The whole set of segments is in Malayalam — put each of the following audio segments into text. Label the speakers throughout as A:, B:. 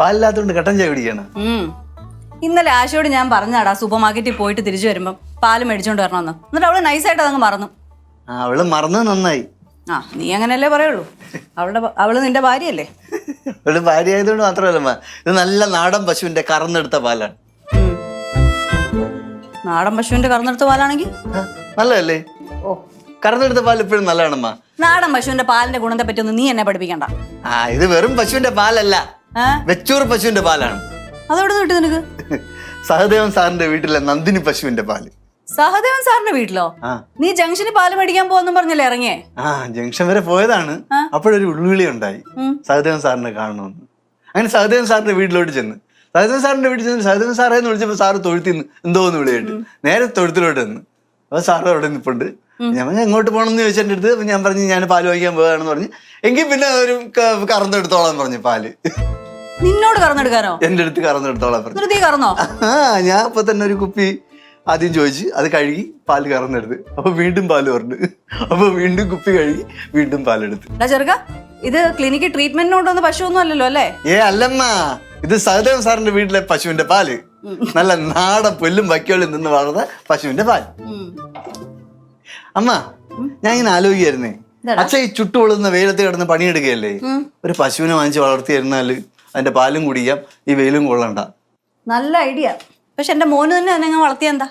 A: പാലില്ലാത്തതുകൊണ്ട് കട്ടൻ ചായ കുടിക്കണം
B: ഇന്നലെ ആശയോട് ഞാൻ പറഞ്ഞാടാ സൂപ്പർ മാർക്കറ്റിൽ പോയിട്ട് തിരിച്ചു വരുമ്പം പാൽ മേടിച്ചോണ്ട് വരണമെന്ന്. എന്നിട്ട് അവൾ നൈസായിട്ട് അതങ്ങ് മറന്നു.
A: അവൾ മറന്നത് നന്നായി.
B: ആ നീ അങ്ങനല്ലേ പറയുള്ളൂ. അവളുടെ അവൾ നിന്റെ ഭാര്യയല്ലേ?
A: അവൾ ഭാര്യ ആയതുകൊണ്ട് മാത്രമല്ല ഇത് നല്ല നാടൻ പശുവിന്റെ കറന്നെടുത്ത പാലാണ്.
B: നാടൻ പശുവിന്റെ കറന്നെടുത്ത പാലാണെങ്കിൽ?
A: നല്ലതല്ലേ?
B: ഓ.
A: കറന്നെടുത്ത പാൽ ഇപ്പോഴും നല്ലതാണമ്മ
B: നാടൻ പശുവിന്റെ പാലിന്റെ ഗുണത്തെ പറ്റി ഒന്നും നീ എന്നെ പഠിപ്പിക്കണ്ട.
A: ആ ഇത് വെറും പശുവിന്റെ പാലല്ല. വെച്ചൂർ പശുവിന്റെ പാലാണ്.
B: അതെവിടെ നിന്ന് കിട്ടി നിനക്ക്?
A: സഹദേവൻ സാറിന്റെ വീട്ടിലെ നന്ദിനി പശുവിന്റെ പാൽ.
B: സഹദേവൻ സാറിന്റെ വീട്ടിലോ? നീ ജംഗ്ഷനിൽ പാൽ മേടിക്കാൻ പോകുന്നു പറഞ്ഞല്ലേ ഇറങ്ങിയേ?
A: ആ ജംഗ്ഷൻ വരെ പോയതാണ്. അപ്പോഴൊരു ഉള്ളുവിളി ഉണ്ടായി. സഹദേവൻ സാറിനെ കാണണമെന്ന്. അങ്ങനെ സഹദേവൻ സാറിന്റെ വീട്ടിലോട്ട് ചെന്ന്. സഹദേവൻ സാറിന്റെ വീട്ടിൽ ചെന്ന് സഹദേവൻ സാറേന്ന് വിളിച്ചപ്പോൾ സാറ് തൊഴുത്തിന്ന് എന്തോന്ന് വിളിയായിട്ട്. വിളി നേരെ തൊഴുത്തിലോട്ട് ചെന്ന്. അപ്പോൾ സാറ് അവിടെ നിൽപ്പുണ്ട് ഞാൻ പറഞ്ഞു, എങ്ങോട്ട് പോകണം എന്ന് ചോദിച്ചെന്റെ അടുത്ത് ഞാൻ പറഞ്ഞു ഞാൻ പാൽ വാങ്ങിക്കാൻ പോവുകയാണെന്ന് പറഞ്ഞു. എങ്കിൽ പിന്നെ ഒരു കറന്നെടുത്തോളാം പറഞ്ഞു പാൽ.
B: നിന്നോട് കറന്നെടുക്കാനോ?
A: എന്റെ അടുത്ത് കറന്നെടുത്തോളാം പറഞ്ഞു.
B: കറന്നോ?
A: ആ ഞാൻ അപ്പൊ തന്നെ ഒരു കുപ്പി ആദ്യം ചോദിച്ചു. അത് കഴുകി പാൽ കറന്നെടുത്ത്. അപ്പൊ വീണ്ടും പാൽ പറഞ്ഞു. അപ്പൊ വീണ്ടും കുപ്പി കഴുകി വീണ്ടും പാലെടുത്ത്.
B: ചെറുക്ക ഇത് ക്ലിനിക്കിൽ ട്രീറ്റ്മെന്റിനോട് പശു ഒന്നും അല്ലല്ലോ അല്ലേ?
A: ഏ അല്ലമ്മ. ഇത് സഹദേവൻ സാറിന്റെ വീട്ടിലെ പശുവിന്റെ പാൽ. നല്ല നാടൻ പുല്ലും വയ്ക്കോളിൽ നിന്ന് വളർന്ന പശുവിന്റെ പാൽ. അമ്മ ഞാൻ ഇങ്ങനെ ആലോചിക്കായിരുന്നേ? അച്ഛ ഈ ചുട്ടുപൊള്ളുന്ന വെയിലത്ത് കിടന്ന് പണിയെടുക്കുകയല്ലേ. ഒരു പശുവിനെ വാങ്ങിച്ച് വളർത്തിയിരുന്നാൽ അതിന്റെ പാലും കുടിക്കാം ഈ വെയിലും കൊള്ളണ്ട.
B: നല്ല ഐഡിയ. പക്ഷെ എന്റെ മോന് തന്നെ അതിനെ വളർത്തിയെന്താ വളർത്തിയ എന്താ?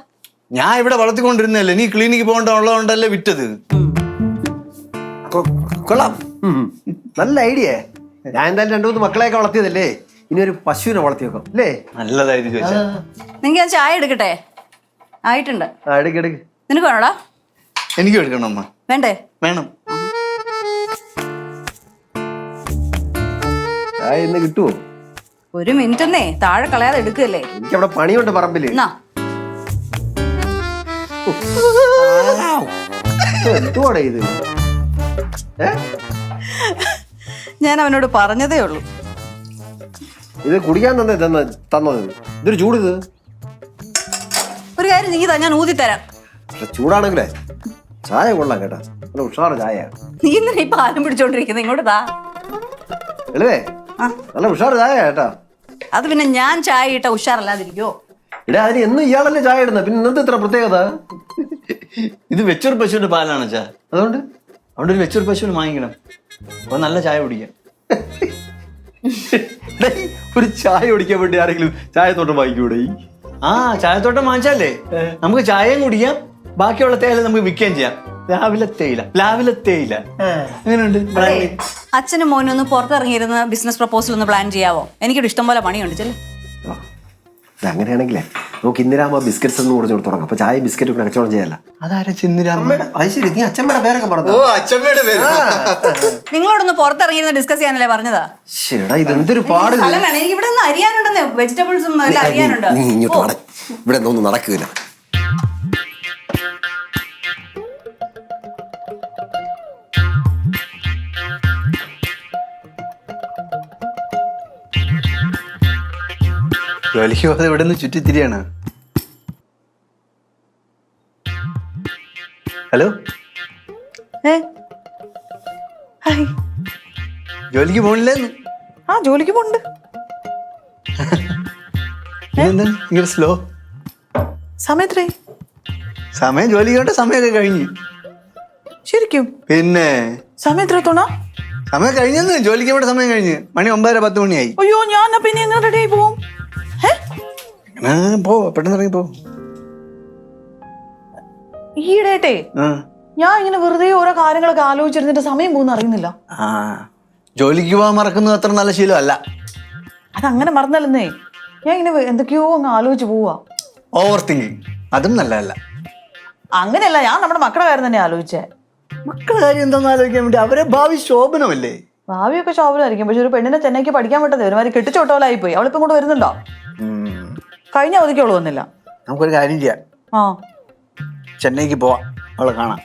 A: ഞാൻ ഇവിടെ വളർത്തിക്കൊണ്ടിരുന്നല്ലേ നീ ക്ലിനിക്ക് പോകേണ്ട ഉള്ളതുകൊണ്ടല്ലേ വിറ്റത്?
C: കൊ- കൊള്ളാം. നല്ല ഐഡിയ. ഞാൻ എന്തായാലും രണ്ടു മൂന്ന് മക്കളെയൊക്കെ വളർത്തിയതല്ലേ? ഇനി ഒരു പശുവിനെ വളർത്തിയേക്കാം. അല്ലേ?
A: നല്ലതായിട്ട് ചോദിച്ചാ.
B: നിങ്ങൾക്ക് ഞാൻ ചായ എടുക്കട്ടെ? ആയിട്ടുണ്ട്.
C: ആ എടുക്ക് എടുക്ക്.
B: നിനക്ക് വേണോടാ?
A: എനിക്ക് എടുക്കണം അമ്മ.
B: വേണ്ടേ?
A: വേണം.
C: ആ ഇന്ന് കിട്ടുമോ
B: ഒരു മിനിറ്റ് എന്നേ താഴെ കളയാതെ എടുക്കല്ലേ
C: എനിക്ക് അവിടെ പണിയുണ്ട് പറമ്പിൽ.
B: എന്നാ?
C: ഇത് എന്തുവാടെ ഇത്? ഏ?
B: ഞാൻ അവനോട് പറഞ്ഞതേ ഉള്ളൂ.
C: ഇത് കുടിക്കാൻ തന്നെ തന്ന തന്നത്. ഇതൊരു ചൂട് ഇത്
B: ഒരു കാര്യം നീ ഞാൻ ഊതി തരാം
C: പക്ഷെ ചൂടാണെങ്കിലേ ചായ കൊള്ളാം കേട്ടാ. നല്ല ഉഷാറ് ചായ
B: നീ ഇന്നലെ ഈ പാലം പിടിച്ചോണ്ടിരിക്കുന്നത് ഇങ്ങോട്ട് താ
C: എളുവേ നല്ല ഉഷാറ് ചായ കേട്ടാ.
B: അത് പിന്നെ ഞാൻ ചായ ഇട്ട ഉഷാറല്ലാതിരിക്കോ?
C: ഇടാ അതിന് എന്നും ഇയാളല്ലേ ചായ ഇടുന്നത് പിന്നെ ഇന്നത്തെ ഇത്ര പ്രത്യേകത?
A: ഇത് വെച്ചൂർ പശുവിന്റെ പാലാണ് ചാ.
C: അതുകൊണ്ട്?
A: അവിടെ ഒരു വെച്ചൂർ പശുവിന് വാങ്ങിക്കണം. അപ്പൊ നല്ല ചായ കുടിക്കാം.
C: ഒരു ചായ കുടിക്കാൻ വേണ്ടി ആരെങ്കിലും ചായത്തോട്ടം തോട്ടം വാങ്ങിക്കൂടെ?
A: ആ ചായത്തോട്ടം വാങ്ങിച്ചാലേ. നമുക്ക് ചായയും കുടിക്കാം ബാക്കിയുള്ള തേയില നമുക്ക് വിൽക്കുകയും ചെയ്യാം. രാവിലെ തേയില രാവിലെ തേയില. അങ്ങനെയുണ്ട്?
B: അച്ഛനും മോനും ഒന്ന് പുറത്തിറങ്ങിയിരുന്ന ബിസിനസ് പ്രപ്പോസൽ ഒന്ന് പ്ലാൻ ചെയ്യാവോ? എനിക്കിവിടെ ഇഷ്ടം പോലെ പണിയുണ്ട് ചെല്ലേ.
C: അങ്ങനെയാണെങ്കിലേ നമുക്ക് ഇന്ദിരാമ ബിസ്ക്കറ്റ്സ് എന്ന് കൊടുത്ത് തുടങ്ങാം. അപ്പൊ ചായ ബിസ്ക്കറ്റ് ഒക്കെ കച്ചവടം ചെയ്യല്ല
A: അതാരാ ചിന്നിരാമ
C: അത് ശരി നീ അച്ഛമ്മയുടെ പേരൊക്കെ
A: ഓ
C: പറഞ്ഞു
A: അച്ഛമ്മയുടെ പേര്.
B: നിങ്ങളോടൊന്ന് പുറത്തിറങ്ങിയിരുന്ന ഡിസ്കസ് ചെയ്യാനല്ലേ പറഞ്ഞതാ?
C: ശരിടാ ഇതെന്തൊരു പാട്.
B: ഇവിടെ അരിയാനുണ്ടെന്നേ. വെജിറ്റബിൾസും എല്ലാം
C: ഇങ്ങോട്ട് ഇവിടെ ഒന്നും നടക്കില്ല.
A: ജോലിക്ക് പോകാതെ ഇവിടെ നിന്ന് ചുറ്റിത്തിരിയാണ്. ഹലോ? ജോലിക്ക് പോണില്ലേന്ന്?
D: ആ ജോലിക്ക് പോണ്ട്.
A: സ്ലോ
D: സമയത്രേ?
A: സമയം ജോലി ചെയ്യേണ്ട സമയമൊക്കെ കഴിഞ്ഞു.
D: ശരിക്കും?
A: പിന്നെ?
D: സമയം എത്രത്തോണാ
A: സമയം കഴിഞ്ഞെന്ന് ജോലിക്ക് ഇവിടെ സമയം കഴിഞ്ഞു. മണി ഒമ്പതര പത്ത് മണിയായി.
D: അയ്യോ ഞാൻ പിന്നെ എങ്ങനെ റെഡി ആയി പോവും?
A: പോ പെട്ടെന്ന് ഇറങ്ങി പോ.
D: ഞാൻ ഇങ്ങനെ വെറുതെ ഓരോ കാര്യങ്ങളൊക്കെ ആലോചിച്ചിരുന്നിട്ട് സമയം പോകുന്ന അറിയുന്നില്ല.
A: ആ. ജോലിക്ക് പോകാൻ മറക്കുന്നത് അത്ര നല്ല ശീലമല്ല.
D: അതങ്ങനെ മറന്നല്ലെന്നേ. ഞാൻ ഇങ്ങനെ എന്തൊക്കെയോ അങ്ങ് ആലോചിച്ച് പോവാ.
A: ഓവർ തിങ്കിങ് അതും നല്ലതല്ല.
D: അങ്ങനെയല്ല ഞാൻ നമ്മുടെ മക്കളുടെ കാര്യം തന്നെ ആലോചിച്ചേ.
A: മക്കളുടെ കാര്യം എന്താണെന്ന് ആലോചിക്കാൻ വേണ്ടി അവരെ ഭാവി ശോഭനമല്ലേ?
D: ഭാവിയൊക്കെ ശോഭനമായിരിക്കും. പക്ഷെ ഒരു പെണ്ണിനെ ചെന്നൈക്ക് പഠിക്കാൻ വിട്ടത് ഒരുമാതിരി കെട്ടിച്ചോട്ടോലായി പോയി അവളിപ്പം ഇങ്ങോട്ട് വരുന്നുണ്ടോ. കഴിഞ്ഞ അവധിക്ക് അവൾ വന്നില്ല.
A: നമുക്കൊരു കാര്യം ചെയ്യാം.
D: ആ.
A: ചെന്നൈക്ക് പോവാം. അവളെ കാണാം.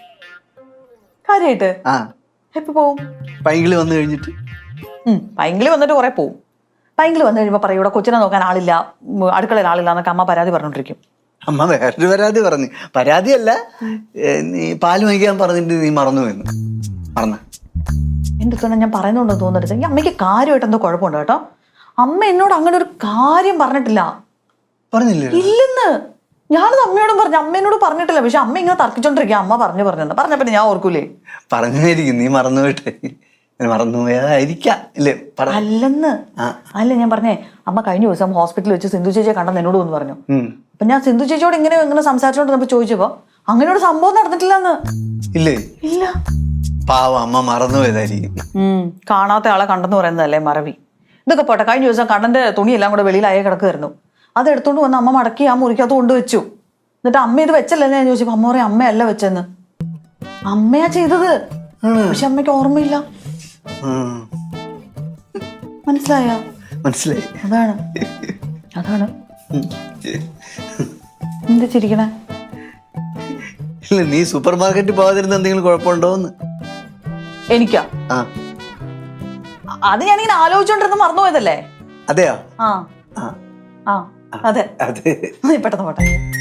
D: കാര്യമായിട്ട്
A: ആ.
D: എപ്പോ പോവും?
A: പൈങ്കിളി വന്നു കഴിഞ്ഞിട്ട്?
D: ഉം, പൈങ്കിളി വന്നിട്ട് കുറെ പോവും. പൈങ്കിളി വന്നു കഴിയുമ്പോൾ പറയും ഇവിടെ കൊച്ചിനെ നോക്കാൻ ആളില്ല. ഉം, അടുക്കളയിൽ ആളില്ല എന്നൊക്കെ അമ്മ പരാതി പറഞ്ഞോണ്ടിരിക്കും.
A: അമ്മ വേറൊരു പരാതി പറഞ്ഞു. പരാതിയല്ല ഏ, നീ പാൽ വാങ്ങിക്കാൻ പറഞ്ഞിട്ട് നീ മറന്നു എന്ന് മറന്ന.
D: എന്റെ തന്നെ ഞാൻ പറയുന്നുണ്ടെന്ന് തോന്നരുത് ഈ അമ്മയ്ക്ക് കാര്യമായിട്ട് എന്തോ കുഴപ്പമുണ്ട് കേട്ടോ. അമ്മ എന്നോട് അങ്ങനെ ഒരു കാര്യം പറഞ്ഞിട്ടില്ല.
A: പറഞ്ഞില്ലേ?
D: ഇല്ലെന്ന്. ഞാനത് അമ്മയോടും പറഞ്ഞു. അമ്മേനോട് പറഞ്ഞിട്ടില്ല. പക്ഷെ അമ്മ ഇങ്ങനെ തർക്കിച്ചോണ്ടിരിക്കുക. അമ്മ പറഞ്ഞു പറഞ്ഞു പറഞ്ഞപ്പോ ഞാൻ ഓർക്കൂലേ?
A: പറഞ്ഞായിരിക്കും. നീ മറന്നു മറന്നുപോയതായിരിക്കാം ഇല്ലേ?
D: അല്ലെന്ന്. അല്ല ഞാൻ പറഞ്ഞേ. അമ്മ കഴിഞ്ഞ ദിവസം ഹോസ്പിറ്റലിൽ വെച്ച് സിന്ധു ചേച്ചിയെ കണ്ടെന്ന് എന്നോട് വന്ന് പറഞ്ഞു. അപ്പൊ ഞാൻ സിന്ധു ചേച്ചിയോട് ഇങ്ങനെ ഇങ്ങനെ സംസാരിച്ചോണ്ട് ചോദിച്ചപ്പോ അങ്ങനെ ഒരു സംഭവം നടന്നിട്ടില്ലെന്ന്.
A: ഇല്ലേ?
D: ഇല്ല.
A: പാവ അമ്മ മറന്നുപോയതായിരിക്കും.
D: കാണാത്ത ആളെ കണ്ടെന്ന് പറയുന്നതല്ലേ മറവി. ഇതൊക്കെ പോട്ടെ. കഴിഞ്ഞ ദിവസം കണ്ണന്റെ തുണിയെല്ലാം കൂടെ വെളിയിലായ കിടക്കുമായിരുന്നു അത് എടുത്തോണ്ട് വന്ന് അമ്മ മടക്കി ആ മുറിക്കകത്ത് കൊണ്ടുവച്ചു. എന്നിട്ട് അമ്മ ഇത് വെച്ചല്ലേ ഞാൻ ചോദിച്ചു അമ്മ പറയും അമ്മയല്ല വെച്ചെന്ന്. അമ്മയാ ചെയ്തത്. പക്ഷെ അമ്മയ്ക്ക് ഓർമ്മയില്ല. മനസ്സിലായ?
A: മനസ്സിലായി.
D: അതാണ്. അതാണ്. എന്ത് ചിരിക്കണേ?
A: ഇല്ല നീ സൂപ്പർ മാർക്കറ്റിൽ പോകാതിരുന്ന എന്തെങ്കിലും കുഴപ്പമുണ്ടോന്ന്?
D: എനിക്കാ? അത് ഞാനിങ്ങനെ ആലോചിച്ചോണ്ടിരുന്ന് മറന്നുപോയതല്ലേ?
A: അതെയോ?
D: ആ.
A: ആ.
D: ആ. അതെ.
A: അതെ.
D: പെട്ടെന്ന് പോട്ടെ.